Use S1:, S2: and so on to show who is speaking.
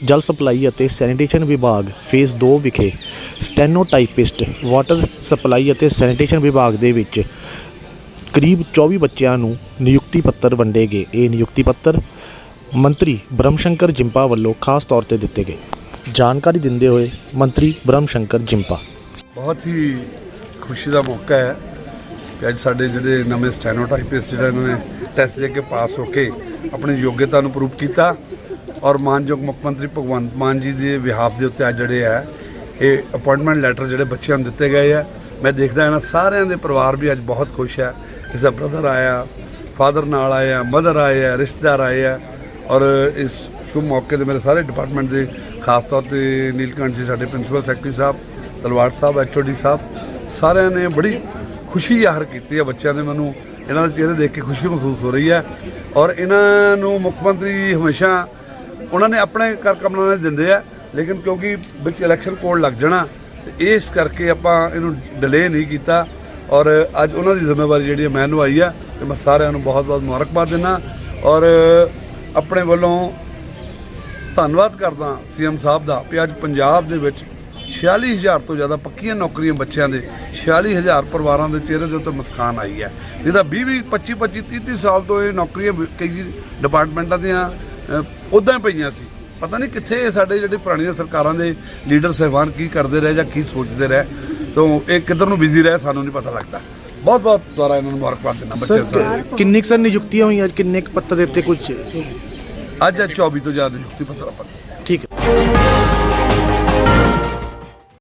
S1: ਜਲ ਸਪਲਾਈ ਅਤੇ ਸੈਨੀਟੇਸ਼ਨ ਵਿਭਾਗ ਫੇਜ਼ 2 ਵਿਖੇ ਸਟੈਨੋਟਾਈਪਿਸਟ ਵਾਟਰ ਸਪਲਾਈ ਅਤੇ ਸੈਨੀਟੇਸ਼ਨ ਵਿਭਾਗ ਦੇ ਵਿੱਚ ਕਰੀਬ 24 ਬੱਚਿਆਂ ਨੂੰ ਨਿਯੁਕਤੀ ਪੱਤਰ ਵੰਡੇ ਗਏ। ਇਹ ਨਿਯੁਕਤੀ ਪੱਤਰ ਮੰਤਰੀ ਬ੍ਰਹਮ ਸ਼ੰਕਰ ਜਿੰਪਾ ਵੱਲੋਂ ਖਾਸ ਤੌਰ ਤੇ ਦਿੱਤੇ ਗਏ। ਜਾਣਕਾਰੀ ਦਿੰਦੇ ਹੋਏ ਮੰਤਰੀ ਬ੍ਰਹਮ ਸ਼ੰਕਰ ਜਿੰਪਾ।
S2: ਬਹੁਤ ਹੀ ਖੁਸ਼ੀ ਦਾ ਮੌਕਾ ਹੈ ਕਿ ਅੱਜ ਸਾਡੇ ਜਿਹੜੇ ਨਵੇਂ ਸਟੈਨੋਟਾਈਪਿਸਟ ਜਿਹੜਾ ਇਹਨਾਂ ਨੇ ਟੈਸਟ ਦੇ ਕੇ ਪਾਸ ਹੋ ਕੇ ਆਪਣੀ ਯੋਗਤਾ ਨੂੰ ਪ੍ਰੂਵ ਕੀਤਾ। ਔਰ ਮਾਨਯੋਗ ਮੁੱਖ ਮੰਤਰੀ ਭਗਵੰਤ ਮਾਨ ਜੀ ਦੇ ਵਿਹਾਪ ਦੇ ਉੱਤੇ ਅੱਜ ਜਿਹੜੇ ਹੈ ਇਹ ਅਪਾਇੰਟਮੈਂਟ ਲੈਟਰ ਜਿਹੜੇ ਬੱਚਿਆਂ ਨੂੰ ਦਿੱਤੇ ਗਏ ਆ। ਮੈਂ ਦੇਖਦਾ ਇਹਨਾਂ ਸਾਰਿਆਂ ਦੇ ਪਰਿਵਾਰ ਵੀ ਅੱਜ ਬਹੁਤ ਖੁਸ਼ ਹੈ ਇਸ ਦਾ ਬ੍ਰਦਰ ਆਇਆ ਫਾਦਰ ਨਾਲ ਆਏ ਆ ਮਦਰ ਆਏ ਆ, ਰਿਸ਼ਤੇਦਾਰ ਆਏ ਆ। ਔਰ ਇਸ ਸ਼ੁਭ ਮੌਕੇ ਤੇ ਮੇਰੇ ਸਾਰੇ ਡਿਪਾਰਟਮੈਂਟ ਦੇ ਖਾਸ ਤੌਰ ਤੇ ਨੀਲਕੰਠ ਜੀ, ਸਾਡੇ ਪ੍ਰਿੰਸੀਪਲ ਸੈਕਟਰੀ ਸਾਹਿਬ, ਤਲਵਾਰ ਸਾਹਿਬ ਐਚਓਡੀ ਸਾਹਿਬ, ਸਾਰਿਆਂ ਨੇ ਬੜੀ ਖੁਸ਼ੀ ਜ਼ਾਹਰ ਕੀਤੀ ਹੈ ਬੱਚਿਆਂ ਦੇ ਮੈਨੂੰ। ਇਹਨਾਂ ਦੇ ਚਿਹਰੇ ਦੇਖ ਕੇ ਖੁਸ਼ੀ ਮਹਿਸੂਸ ਹੋ ਰਹੀ ਹੈ ਔਰ ਇਹਨਾਂ ਨੂੰ ਮੁੱਖ ਮੰਤਰੀ ਹਮੇਸ਼ਾ ਉਹਨਾਂ ਨੇ ਆਪਣੇ ਕਰ ਕਮਲਾਂ ਨੇ ਦਿੰਦੇ ਆ, ਲੇਕਿਨ ਕਿਉਂਕਿ ਵਿੱਚ ਇਲੈਕਸ਼ਨ ਕੋਡ ਲੱਗ ਜਾਣਾ ਇਸ ਕਰਕੇ ਆਪਾਂ ਇਹਨੂੰ ਡਿਲੇ ਨਹੀਂ ਕੀਤਾ। ਔਰ ਅੱਜ ਉਹਨਾਂ ਦੀ ਜ਼ਿੰਮੇਵਾਰੀ ਜਿਹੜੀ ਹੈ ਮੈਂ ਨਿਭਾਈ ਆ, ਤੇ ਮੈਂ ਸਾਰਿਆਂ ਨੂੰ ਬਹੁਤ-ਬਹੁਤ ਮੁਬਾਰਕਬਾਦ ਦਿੰਦਾ। ਔਰ ਆਪਣੇ ਵੱਲੋਂ ਧੰਨਵਾਦ ਕਰਦਾ ਸੀਐਮ ਸਾਹਿਬ ਦਾ ਕਿ ਅੱਜ ਪੰਜਾਬ ਦੇ ਵਿੱਚ 46000 ਤੋਂ ਜ਼ਿਆਦਾ ਪੱਕੀਆਂ ਨੌਕਰੀਆਂ ਬੱਚਿਆਂ ਦੇ 46000 ਪਰਿਵਾਰਾਂ ਦੇ ਚਿਹਰੇ ਦੇ ਉੱਤੇ ਮੁਸਕਾਨ ਆਈ ਹੈ। ਜਿਹਦਾ 20 20 25 25 30 30 ਸਾਲ ਤੋਂ ਇਹ ਨੌਕਰੀਆਂ ਕਈ ਡਿਪਾਰਟਮੈਂਟਾਂ ਦੀਆਂ ਉਦਾਂ ਹੀ ਪਈਆਂ ਸੀ। ਪਤਾ ਨਹੀਂ ਕਿੱਥੇ ਸਾਡੇ ਜਿਹੜੇ ਪੁਰਾਣੀਆਂ ਸਰਕਾਰਾਂ ਦੇ ਲੀਡਰ ਸਹਿਬਾਨ ਕੀ ਕਰਦੇ ਰਹੇ ਜਾਂ ਕੀ ਸੋਚਦੇ ਰਹੇ ਤੋਂ ਇਹ ਕਿੱਧਰ ਨੂੰ ਬਿਜ਼ੀ ਰਹੇ ਸਾਨੂੰ ਨਹੀਂ ਪਤਾ ਲੱਗਦਾ। ਬਹੁਤ ਬਹੁਤ ਦੁਆਰਾ ਇਹਨਾਂ ਨੂੰ ਮੁਬਾਰਕਬਾਦ ਦਿੰਦਾ ਬੱਚੇ ਸਾਰੇ
S1: ਕਿੰਨੀ ਸਰ ਨਿਯੁਕਤੀਆਂ ਹੋਈਆਂ? ਅੱਜ ਕਿੰਨੇ ਪੱਤਰ ਦਿੱਤੇ ਕੁਝ?
S2: ਅੱਜ ਅੱਜ 24 ਤੋਂ ਜ਼ਿਆਦਾ ਨਿਯੁਕਤੀ ਪੱਤਰ ਆਪਾਂ